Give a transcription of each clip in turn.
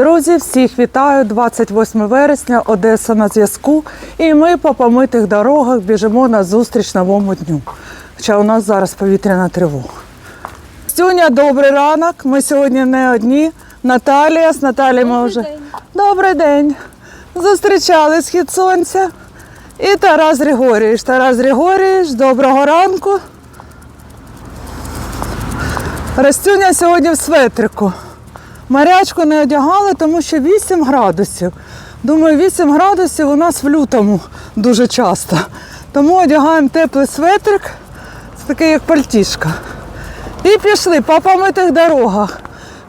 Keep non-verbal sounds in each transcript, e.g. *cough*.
Друзі, всіх вітаю! 28 вересня, Одеса на зв'язку. І ми по помитих дорогах біжимо на зустріч новому дню. Хоча у нас зараз повітряна тривога. Стюня, добрий ранок. Ми сьогодні не одні. Наталія, з Наталією ми вже. Добрий день. Зустрічали схід сонця. І Тарас Григорійович. Тарас Григорійович, доброго ранку. Растюня сьогодні в светрику. Марячку не одягали, тому що 8 градусів. Думаю, 8 градусів у нас в лютому дуже часто. Тому одягаємо теплий светрик, це такий як пальтішка. І пішли по помитих дорогах.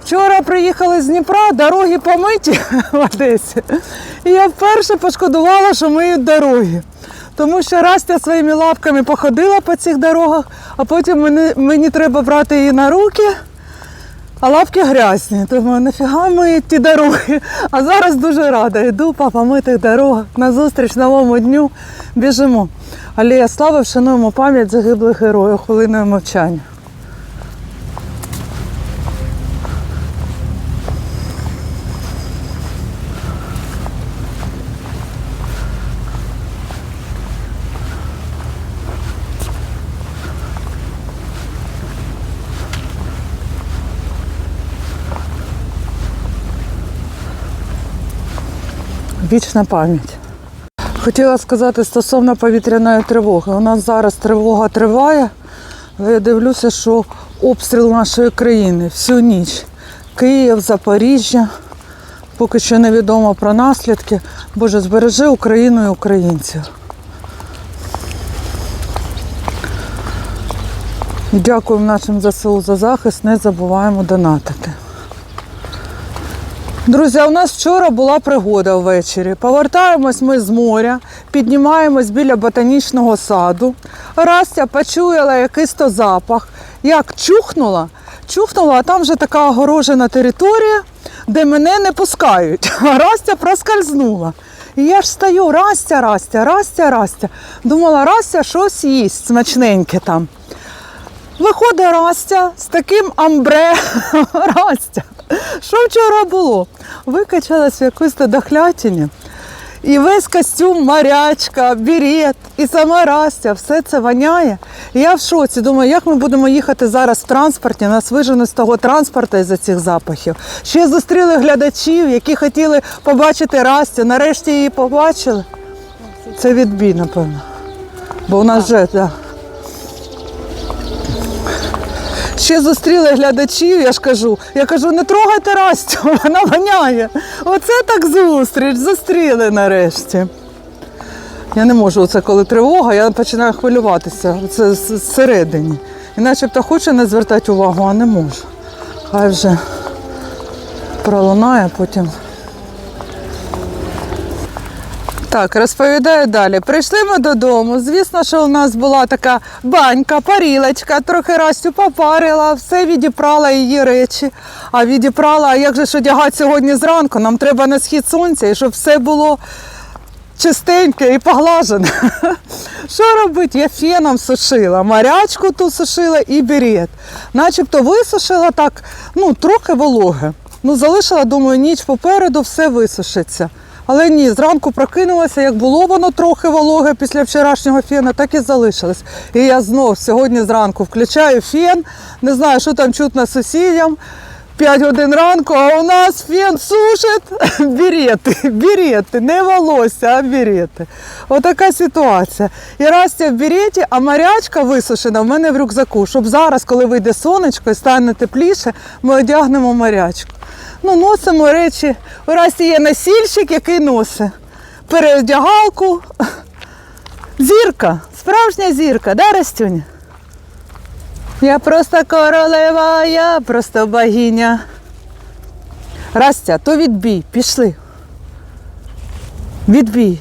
Вчора приїхали з Дніпра, дороги помиті *laughs* в Одесі. І я вперше пошкодувала, що миють дороги. Тому що Растя своїми лапками походила по цих дорогах, а потім мені, мені треба брати її на руки. А лапки грязні, Тому нафіга миють ті дороги. А зараз дуже рада. Йду по помитих дорогах на зустріч новому дню. Біжимо. Алія слави вшануємо пам'ять загиблих героїв хвилиною мовчання. Вічна пам'ять. Хотіла сказати стосовно повітряної тривоги. У нас зараз тривога триває, але я дивлюся, що обстріл нашої країни всю ніч. Київ, Запоріжжя. Поки що невідомо про наслідки. Боже, збережи Україну і українців. І Дякуємо нашим ЗСУ за захист, не забуваємо донатити. Друзі, у нас вчора була пригода ввечері. Повертаємось ми з моря, піднімаємось біля ботанічного саду. Растя почуяла якийсь то запах. Як чухнула, чухнула, а там вже така огорожена територія, де мене не пускають. *laughs* А Растя проскользнула. І я ж стою, Растя, Растя, Растя, Растя. Думала, Растя щось їсть смачненьке там. Виходить Растя з таким амбре. *laughs* Растя. Що вчора було? Викачалась в якусь то дохлятині. І весь костюм, морячка, берет, і сама Растя, все це воняє. І я в шоці. Думаю, як ми будемо їхати зараз в транспорті, нас виженуть з того транспорту із-за цих запахів. Ще зустріли глядачів, які хотіли побачити Растю. Нарешті її побачили. Це відбій, напевно. Бо у нас вже, так. Ще зустріли глядачів, я ж кажу. Я кажу, не трогайте Растю, *laughs* вона воняє. Оце так зустріч, зустріли нарешті. Я не можу, оце коли тривога, я починаю хвилюватися. Це зсередині. І начебто хоче не звертати увагу, а не можу. Хай вже пролунає потім. Так, розповідаю далі. Прийшли ми додому. Звісно, що у нас була така банька, парілочка, трохи Растю попарила, все відіпрала її речі. А відіпрала, а як же ж одягати сьогодні зранку? Нам треба на схід сонця, і щоб все було чистеньке і поглажене. *laughs* Що робити? Я феном сушила, морячку ту сушила і берет. Начебто висушила так, ну, трохи вологе. Ну, залишила, думаю, ніч попереду все висушиться. Але ні, зранку прокинулася, як було воно трохи вологе після вчорашнього фена, так і залишилось. І я знов сьогодні зранку включаю фен, не знаю, що там чутно сусідям. 5 годин ранку, а у нас фен сушить *laughs* берети, берети, не волосся, а берети. Отака ситуація. І Растя в береті, а морячка висушена в мене в рюкзаку, щоб зараз, коли вийде сонечко і стане тепліше, ми одягнемо морячку. Ну, носимо речі. У Расті є носільщик, який носить переодягалку. *laughs* Зірка, справжня зірка, да, Растюня? Я просто королева, я просто богиня. Растя, то відбій, пішли. Відбій.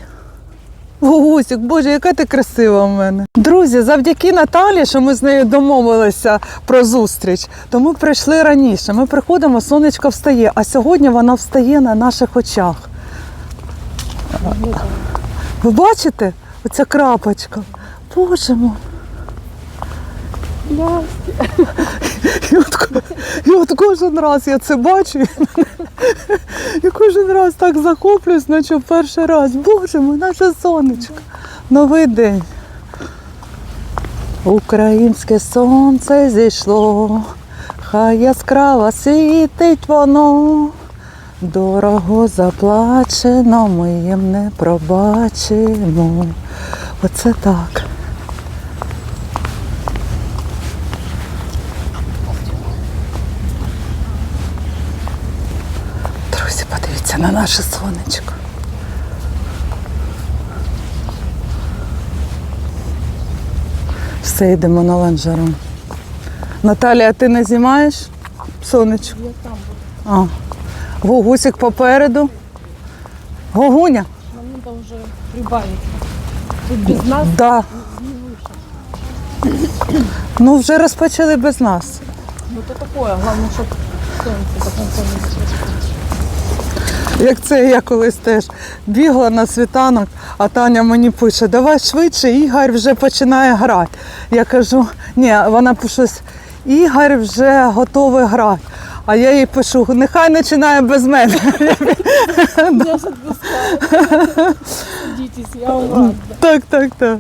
Гусік, боже, яка ти красива в мене. Друзі, завдяки Наталі, що ми з нею домовилися про зустріч, то ми прийшли раніше. Ми приходимо, сонечко встає, а сьогодні воно встає на наших очах. Ви бачите? Оця крапочка. Боже мой. *laughs* І от, і от кожен раз я це бачу, *laughs* і кожен раз так захоплююсь, наче в перший раз. Боже мой, наше сонечко. Новий день. Українське сонце зійшло, хай яскраво світить воно. Дорого заплачено, ми їм не пробачимо. Оце так. Друзі, подивіться на наше сонечко. Все, йдемо на ланжерон. Наталія, ти не знімаєш сонечко? Я там буду. А. Гугусик попереду. Гогуня? Нам надо уже прибавить. Тут без нас Да. Ну, вже розпочали без нас. ну то такое. Главное, чтобы солнце до конца не. Як це я колись теж бігла на світанок, а Таня мені пише, давай швидше, Ігор вже починає грати. Я кажу, ні, вона пише, Ігор вже готовий грати. А я їй пишу, нехай починає без мене. Садитесь, *laughs* я *laughs* вам. Так, так, так.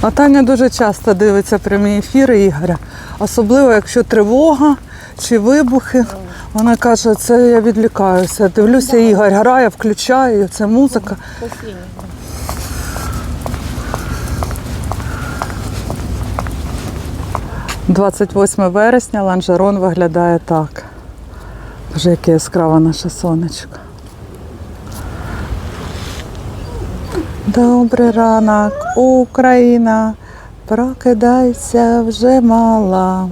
А Таня дуже часто дивиться прямі ефіри Ігоря, особливо якщо тривога чи вибухи. Вона каже, це я відлікаюся. Дивлюся, Ігор грає, включаю, це музика. Спасение. 28 вересня ланжерон виглядає так. Вже яке яскраве наше сонечко. Добрий ранок, Україна, прокидайся вже мала.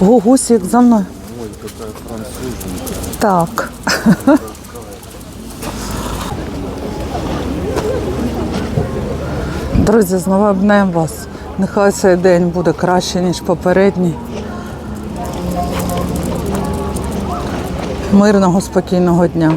Гугусик за мною. Так. *laughs* Друзі, знову обнем вас. Нехай цей день буде краще, ніж попередній. Мирного, спокійного дня.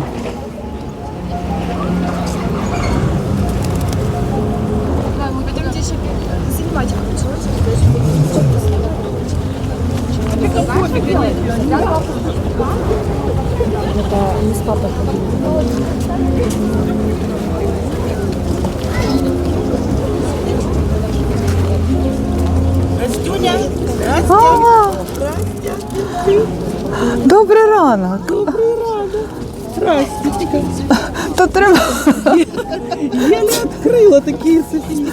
А! Добрий ранок. Здравствуйте. То треба. Я не открыла такие сосиски.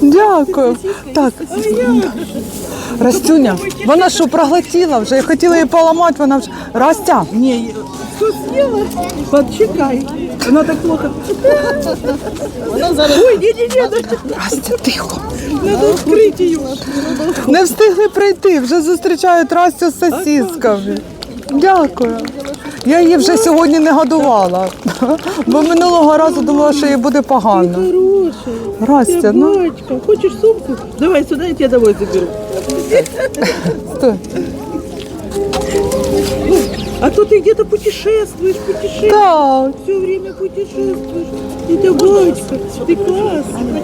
Дякую. Так. Растюня, вона що проглотила вже? Я хотіла її поламати, вона вже. Растя, Не, что съела? Подчекай. Она так плохо. Ой, не-не-не, Растя, тихо. надо открыть ее. Не встигли прийти, вже зустрічають Растю з сосісками. Дякую. Я її вже сьогодні не годувала, бо минулого разу думала, що їй буде погано. Растя, ну. Хочешь сумку? Давай сюда, я тебя домой заберу. Стой. А то ты где-то путешествуешь, путешествуешь. Так, Все время путешествуешь. И девочка, ты классная.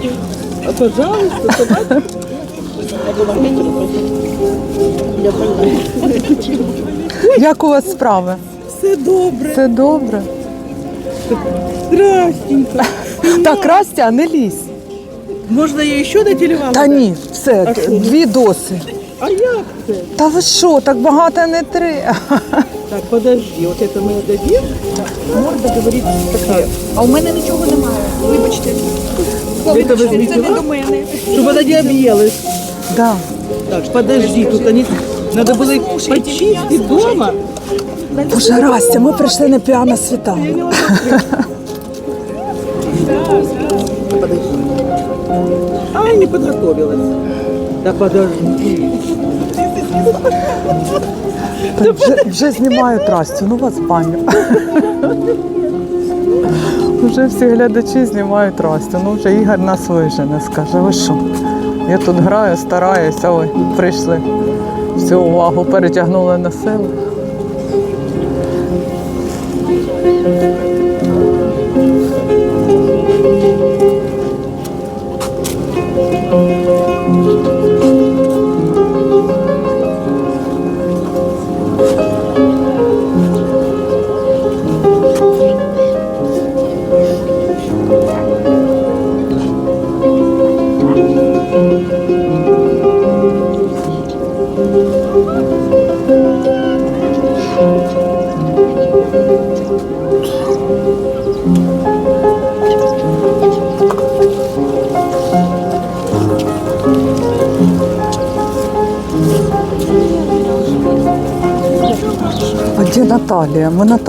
А пожалуйста, собачка. як у вас справи? Все добре. Все добре. Здрастенько. Так, Растя, не лізь. Можна я ще на телевізор? Та ні, все, дві доси. А як це? Та ви що, так багато не треба. Так, подожди, от это ми дадим. Морда говорить таке. А у мене нічого немає. Вибачте. Это візьміть, Це не до мене. щоб вона не об'їлась. Да. Так, подожди, тут они... Надо было их почистить дома. Боже, Растя, ми прийшли на піано світанок. *laughs* Подожди. А, не подготовилась. Да подожди. Так, вже, вже знімають Растю, ну вас баню. Вже всі глядачі знімають Растю. Ну вже Ігор нас вижене, скаже, ви що? Я тут граю, стараюся, ой, прийшли. Всю увагу перетягнули на себе.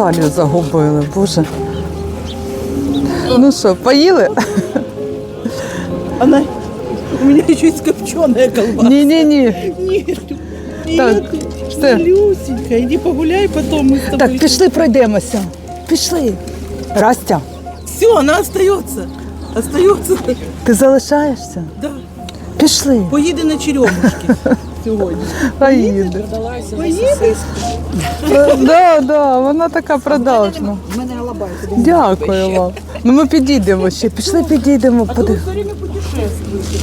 Наталію загубили, боже. Ну що, поїли? Она... У меня еще есть копченая колбаса. Ні-ні-ні. Нет. Так, Нет. все. Люсенька, иди погуляй, потом мы с тобой. Так, пішли пройдемося. Пішли. Растя, Все, она остается. Остается. ти залишаєшся? Пішли. Поїде на черемушки *laughs* сьогодні. Поїде. Поїде? Да, да, вона така продажна. Дякую вам. Ну ми підійдемо ще. Пішли, підійдемо. А то вы все время путешествуете.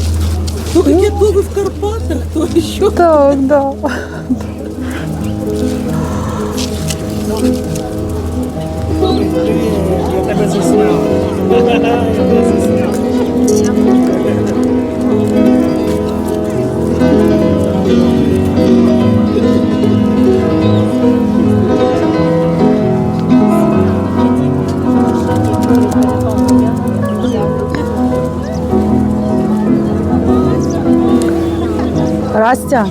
То где-то вы в Карпатах, то еще. Так, да. Я тебе засняв. Растя.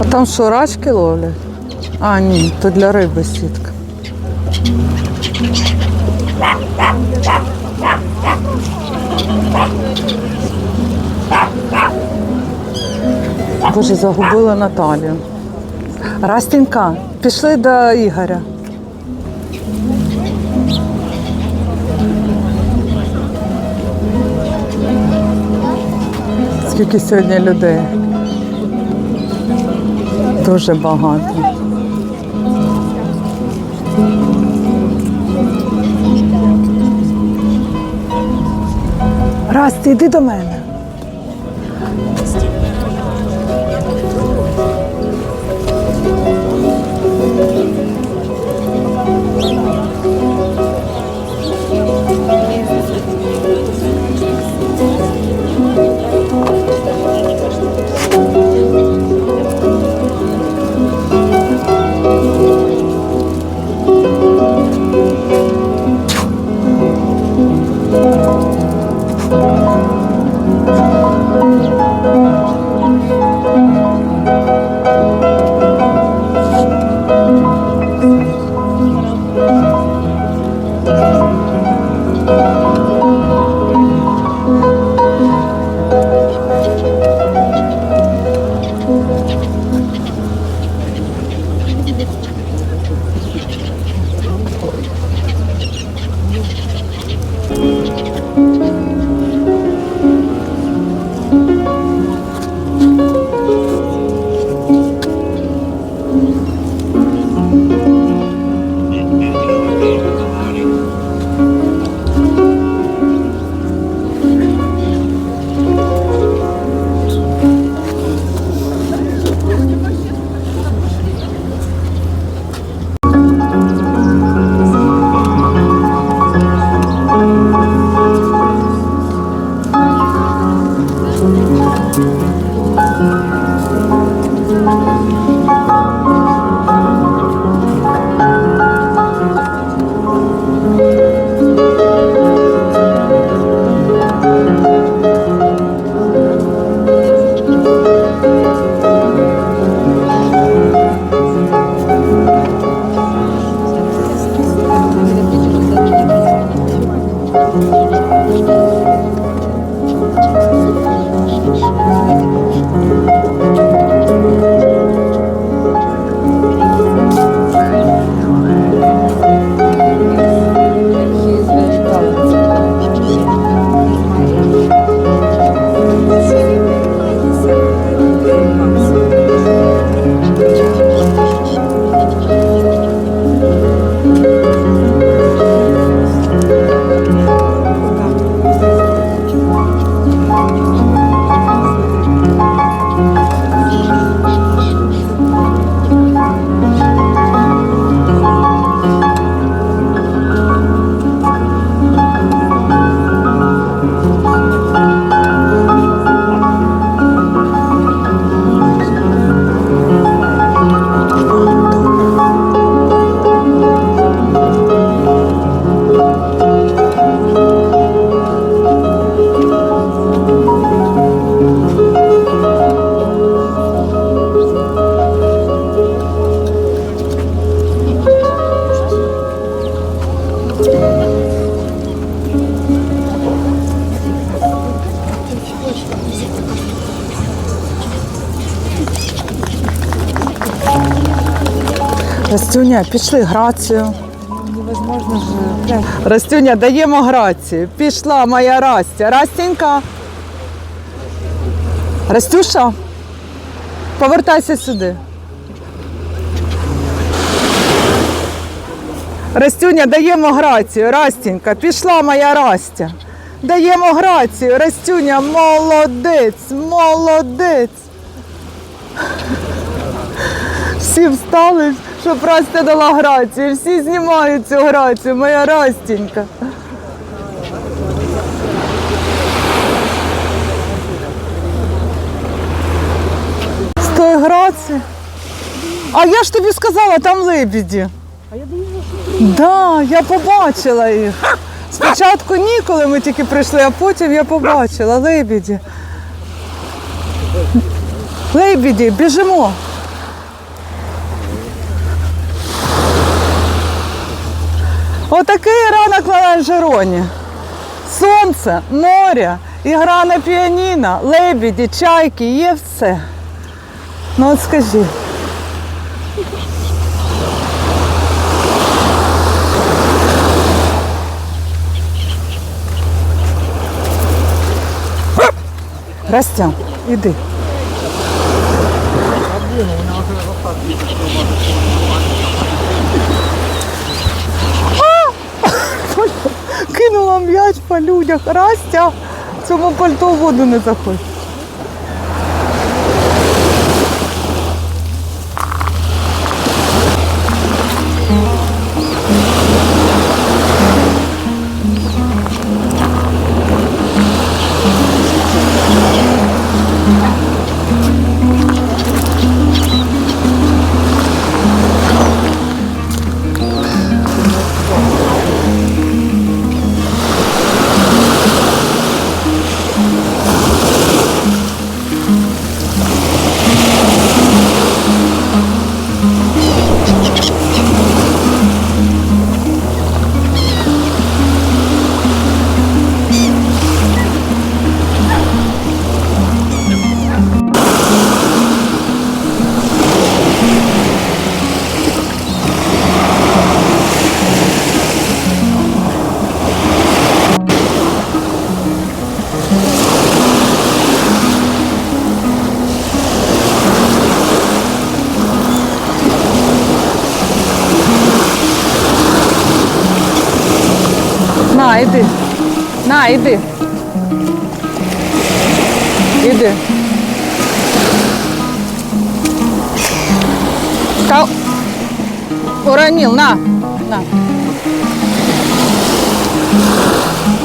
А там що, рачки ловлять? А, ні, то для риби сітка. Боже, загубила Наталію. Растінька, пішли до Ігоря. Скільки сьогодні людей? Дуже багато. Расті, йди до мене. Растюня, пішли грацію. Невозможно. Прям. Растюня, даємо грацію. Пішла моя Растя. Растінька. Растюша, повертайся сюди. Растюня, даємо грацію. Растінька, пішла моя Растя. Даємо грацію. Растюня, молодець, молодець. Всі встали, щоб Растя дала грацію. Всі знімають цю грацію, моя Растінька. З тої грації. А я ж тобі сказала, там лебіді. А я думала, що да, я побачила їх. Спочатку ні, коли ми тільки прийшли, а потім я побачила лебіді. Лебіді, біжимо. Отакий ранок на Ланжероні. Сонце, море, ігра на піаніно, лебіді, чайки, є все. Ну от скажи. Растя, іди. Кинула м'яч по людях. Растя, в цьому пальто воду не заходь. Іди. На, іди. Іди. Та уронил, на, на.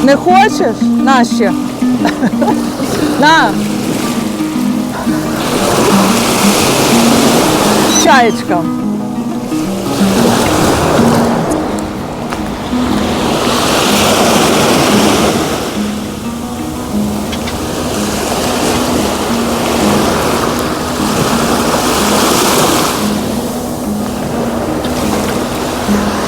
Не хочеш? На ще. *laughs* На. Чаєчка. Thank.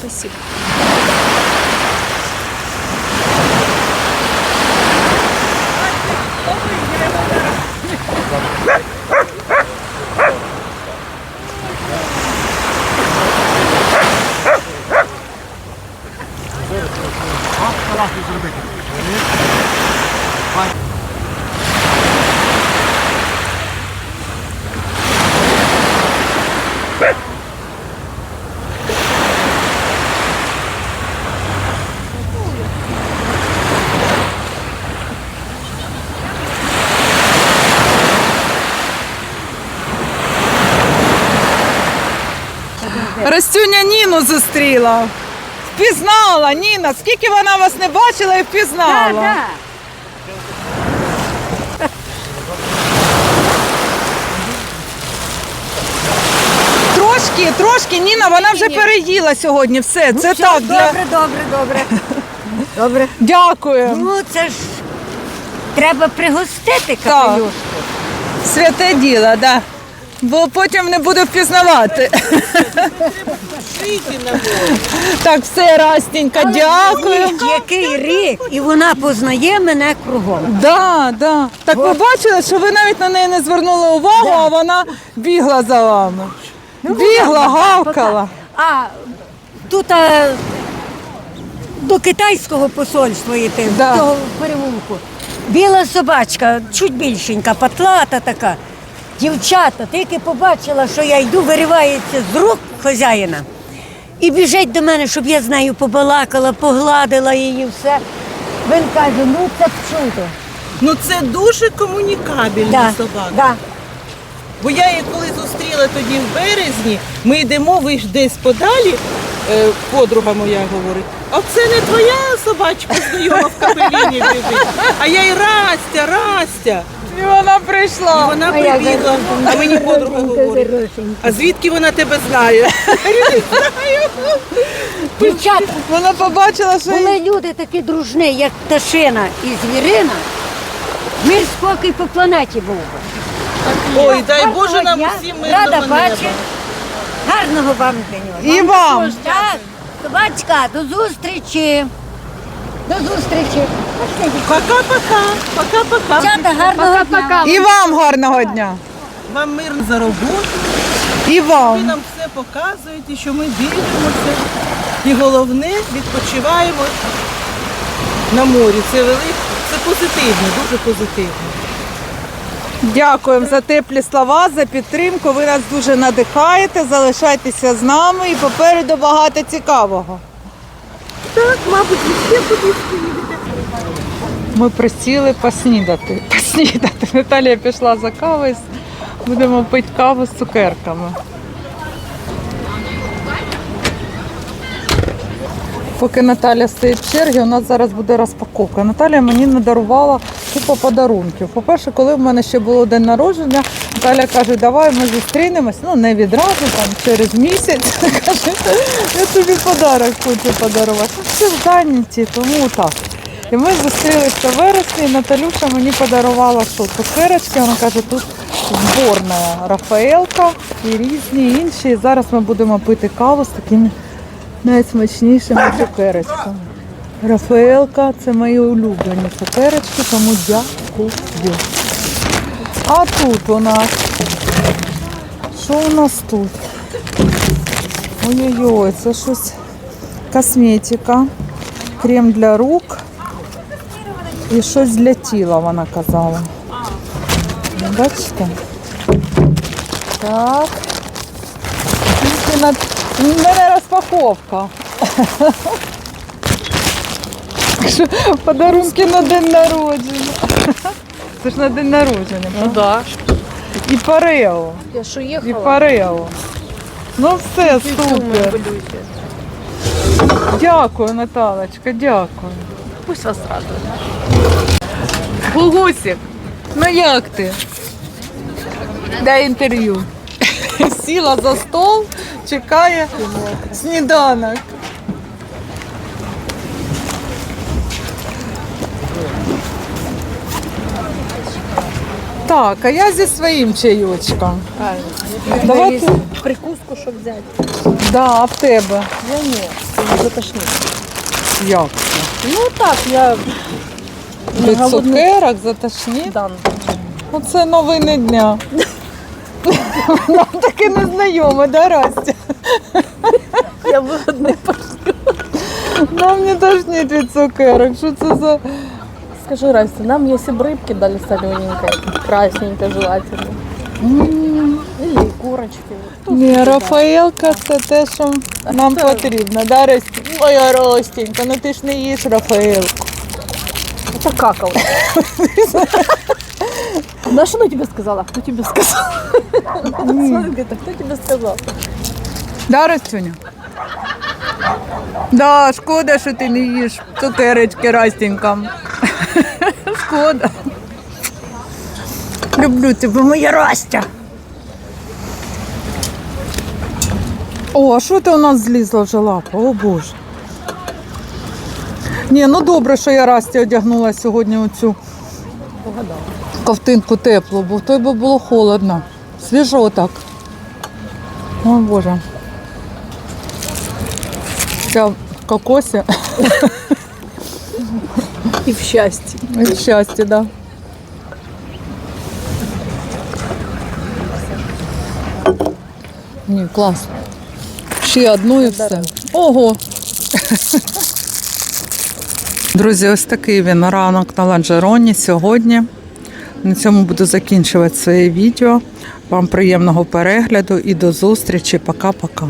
Спасибо. Зустріла. Впізнала Ніна. Скільки вона вас не бачила і впізнала. Трошки, трошки, Ніна, вона вже переїла сьогодні. Все, це так. Для... Добре, добре, добре. *laughs* Добре. Дякую. Ну це ж треба пригостити капелюшку. Святе діло, да. Бо потім не буду впізнавати. *laughs* Так, все, Растенька, дякую. Який рік, і вона познає мене кругом. Да, да. Так ви бачили, що ви навіть на неї не звернули увагу, а вона бігла за вами. Бігла, гавкала. А тут а, до китайського посольства йти, Да. в того переулку. Біла собачка, чуть більшенька, патлата така. Дівчата, тільки побачила, що я йду, виривається з рук хазяїна. І біжить до мене, щоб я з нею побалакала, погладила її все. Він каже, ну це чудо. Ну це дуже комунікабельна Да, собака. да. Бо я її коли зустріла тоді в березні, ми йдемо, ви ж десь подалі, е, подруга моя говорить, а це не твоя собачка знайома в капеліні біжить, а я й Растя, Растя. І вона І прийшла. вона А прибігла, а мені подруга говорить, а звідки вона тебе знає? *laughs* Дівчата, Вона побачила, що їй- Коли люди такі дружні, як пташина і звірина, мир спокій по планеті був. би. Ой, дай Боже нам дня. усім Рада мирного неба. бачити. Гарного вам дня. І вам. Так, собачка, до зустрічі. До зустрічі. Пока-пока, пока-пока. Дівчата, гарного дня. І вам гарного дня. Вам мир за роботу. І вам. Ви нам все показуєте, що ми дивимося. І головне, відпочиваємо на морі. Це велике, це позитивно, дуже позитивно. Дякуємо за теплі слова, за підтримку. Ви нас дуже надихаєте. Залишайтеся з нами і попереду багато цікавого. Так, мабуть, ще кудись. Ми присіли поснідати. *laughs* Поснідати. Наталія пішла за кавою. Будемо пити каву з цукерками. Поки Наталя стоїть в черзі, у нас зараз буде розпаковка. Наталя мені надарувала купу подарунків. По-перше, коли в мене ще було день народження, Наталя каже, давай ми зустрінемось. Ну не відразу, там через місяць. *laughs* Я тобі подарок хочу подарувати. Ну, Всі зайняті, тому так. І ми зустрілися в вересні, і Наталюша мені подарувала що. Вона каже, тут зборна Рафаелка і різні інші. І зараз ми будемо пити каву з такими найсмачнішими цукерочками. Рафаелка це мої улюблені цукерочки, тому дякую. А тут у нас. Що у нас тут? Ой-ой-ой, це щось косметика, крем для рук і щось для тіла, вона казала. Бачите? Так. Тільки на... В мене розпаковка. Що, *laughs* Подарунки на день народження. *laughs* Це ж на день народження. Ну да. І парео. Я що І їхала? парео. Ну все, супер. Дякую, Наталочка, дякую. Пусть вас радує. Гугусик, ну як ти? Дай інтерв'ю. *laughs* Сіла за стол, чекає сніданок. Так, а я зі своїм чайочком. Давайте. Прикуску, щоб взяти. Да, а в тебе? Я ні, це не затошнить. Як? Ну так, я голодний. цукерок затошніть? дан. Ну, це новини дня. Нам таке незнайоме, да, Растя? Я вигодний Нам не тошнить від цукерок. Що це за Скажи, Расти, нам если бы рыбки дали солененькой, красненькой желательно. Или курочки. Ні, Рафаелка це те, що нам потрібно, да, Расті? Моя Ростенька, ну ти ж не їш Рафаелку. Это какал. *laughs* На что она тебе сказала? Кто тебе сказал? Смотри, говорит, а кто тебе сказал? Да, Растюня? Да, шкода, що ти не їш цукерочки Растенькам. *laughs* Шкода. Люблю тебе, моя Растя. О, а що ти у нас злізла вже лапа? О Боже. Ні, ну добре, що я Расті одягнула сьогодні оцю ковтинку теплу, бо в той би було холодно. Свіжо так. О Боже. Вся в кокосі *laughs* И в счастье. і в щасті, да. Ні, клас. Ще одну і все. Ого. Друзі, ось такий він ранок на ланжероні сьогодні. На цьому буду закінчувати своє відео. Вам приємного перегляду і до зустрічі. Пока-пока.